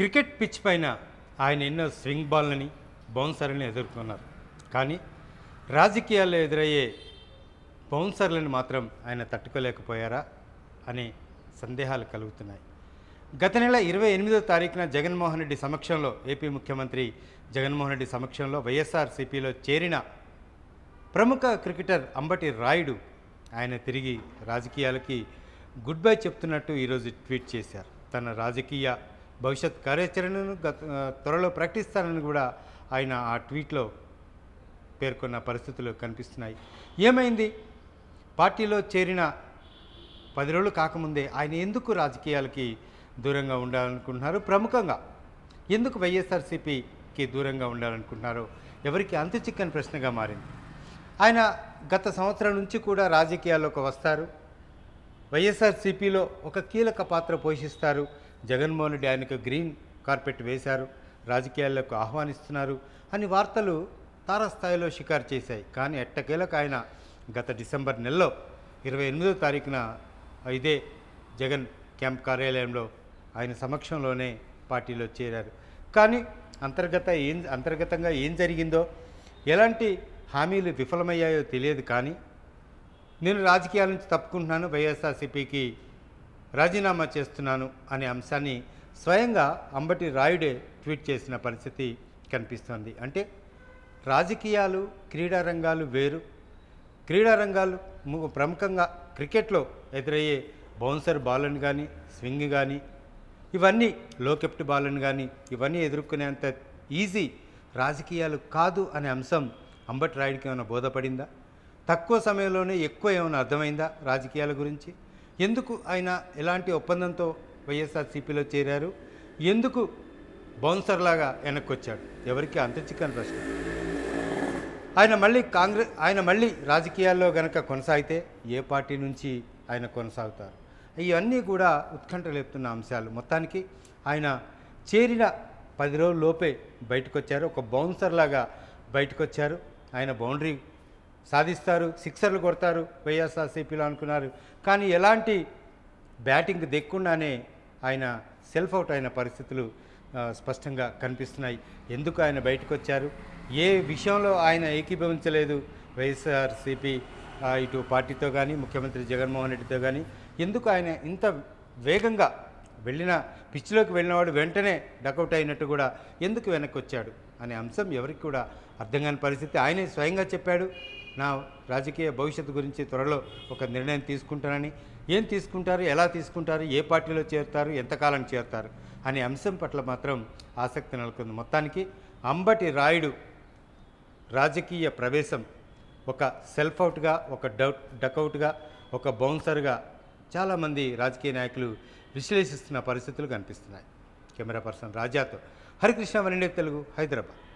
Cricket pitch పైన ఆయన ఎన్నో స్వింగ్ బాల్ని బౌన్సర్లను ఎదుర్కొన్నారు. కానీ రాజకీయాల్లో ఎదురయ్యే బౌన్సర్లను మాత్రం ఆయన తట్టుకోలేకపోయారా అనే సందేహాలు కలుగుతున్నాయి. గత నెల ఇరవై ఎనిమిదో తారీఖున జగన్మోహన్ రెడ్డి సమక్షంలో ఏపీ ముఖ్యమంత్రి జగన్మోహన్ రెడ్డి సమక్షంలో వైఎస్ఆర్సీపీలో చేరిన ప్రముఖ క్రికెటర్ అంబటి రాయుడు ఆయన తిరిగి రాజకీయాలకి గుడ్ బై చెప్తున్నట్టు ఈరోజు ట్వీట్ చేశారు. తన రాజకీయ భవిష్యత్ కార్యాచరణను గత త్వరలో ప్రకటిస్తానని కూడా ఆయన ఆ ట్వీట్లో పేర్కొన్న పరిస్థితులు కనిపిస్తున్నాయి. ఏమైంది? పార్టీలో చేరిన పది రోజులు కాకముందే ఆయన ఎందుకు రాజకీయాలకి దూరంగా ఉండాలనుకుంటున్నారు? ప్రముఖంగా ఎందుకు వైఎస్ఆర్సీపీకి దూరంగా ఉండాలనుకుంటున్నారో? ఎవరికి అంతు చిక్కని ప్రశ్నగా మారింది? ఆయన గత సంవత్సరం నుంచి కూడా రాజకీయాల్లోకి వస్తారు. వైఎస్ఆర్సీపీలో ఒక కీలక పాత్ర పోషిస్తారు. జగన్మోహన్ రెడ్డి ఆయనకు గ్రీన్ కార్పెట్ వేశారు. రాజకీయాల్లోకి ఆహ్వానిస్తున్నారు అని వార్తలు తారస్థాయిలో షికారు చేశాయి. కానీ ఎట్టకేలకు ఆయన గత డిసెంబర్ నెలలో ఇరవై ఎనిమిదో తారీఖున ఇదే జగన్ క్యాంప్ కార్యాలయంలో ఆయన సమక్షంలోనే పార్టీలో చేరారు. కానీ అంతర్గత ఏం అంతర్గతంగా ఏం జరిగిందో ఎలాంటి హామీలు విఫలమయ్యాయో తెలియదు కానీ నేను రాజకీయాల నుంచి తప్పుకుంటున్నాను వైఎస్ఆర్సీపీకి రాజీనామా చేస్తున్నాను అనే అంశాన్ని స్వయంగా అంబటి రాయుడే ట్వీట్ చేసిన పరిస్థితి కనిపిస్తోంది. అంటే రాజకీయాలు క్రీడా రంగాలు వేరు. క్రీడా రంగాలు ము- ప్రముఖంగా క్రికెట్లో ఎదురయ్యే బౌన్సర్ బాలను కానీ స్వింగ్ కానీ ఇవన్నీ లో కెప్ట్ బాలను కానీ ఇవన్నీ ఎదుర్కొనేంత ఈజీ రాజకీయాలు కాదు అనే అంశం అంబటి రాయుడికి ఏమైనా బోధపడిందా? తక్కువ సమయంలోనే ఎక్కువ ఏమైనా అర్థమైందా రాజకీయాల గురించి? ఎందుకు ఆయన ఎలాంటి ఒప్పందంతో వైఎస్ఆర్సీపీలో చేరారు? ఎందుకు బౌన్సర్లాగా వెనక్కి వచ్చాడు ఎవరికి అంత చిక్కని ప్రశ్న. ఆయన మళ్ళీ కాంగ్రెస్ ఆయన మళ్ళీ రాజకీయాల్లో గనక కొనసాగితే ఏ పార్టీ నుంచి ఆయన కొనసాగుతారు? ఇవన్నీ కూడా ఉత్కంఠ లేపుతున్న అంశాలు. మొత్తానికి ఆయన చేరిన పది రోజుల లోపే బయటకు వచ్చారు ఒక బౌన్సర్ లాగా బయటకు వచ్చారు ఆయన బౌండరీ సాధిస్తారు సిక్సర్లు కొడతారు వైఎస్ఆర్సీపీలో అనుకున్నారు. కానీ ఎలాంటి బ్యాటింగ్ దెక్కుండానే ఆయన సెల్ఫ్ అవుట్ అయిన పరిస్థితులు స్పష్టంగా కనిపిస్తున్నాయి. ఎందుకు ఆయన బయటకు వచ్చారు ఏ విషయంలో ఆయన ఏకీభవించలేదు వైఎస్ఆర్సీపీ ఇటు పార్టీతో కానీ ముఖ్యమంత్రి జగన్మోహన్ రెడ్డితో కానీ ఎందుకు ఆయన ఇంత వేగంగా వెళ్ళిన పిచ్చిలోకి వెళ్ళినవాడు వెంటనే డకౌట్ అయినట్టు కూడా ఎందుకు వెనక్కి వచ్చాడు అనే అంశం ఎవరికి కూడా అర్థం కాని పరిస్థితి. ఆయనే స్వయంగా చెప్పాడు నా రాజకీయ భవిష్యత్తు గురించి త్వరలో ఒక నిర్ణయం తీసుకుంటానని. ఏం తీసుకుంటారు? ఎలా తీసుకుంటారు? ఏ పార్టీలో చేరుతారు? ఎంతకాలం చేరుతారు? అనే అంశం పట్ల మాత్రం ఆసక్తి నెలకొంది. మొత్తానికి అంబటి రాయుడు రాజకీయ ప్రవేశం ఒక సెల్ఫ్ అవుట్గా ఒక డౌట్ డకౌట్గా ఒక బౌన్సర్గా చాలామంది రాజకీయ నాయకులు విశ్లేషిస్తున్న పరిస్థితులు కనిపిస్తున్నాయి. కెమెరా పర్సన్ రాజాతో హరికృష్ణ వనిండే తెలుగు హైదరాబాద్.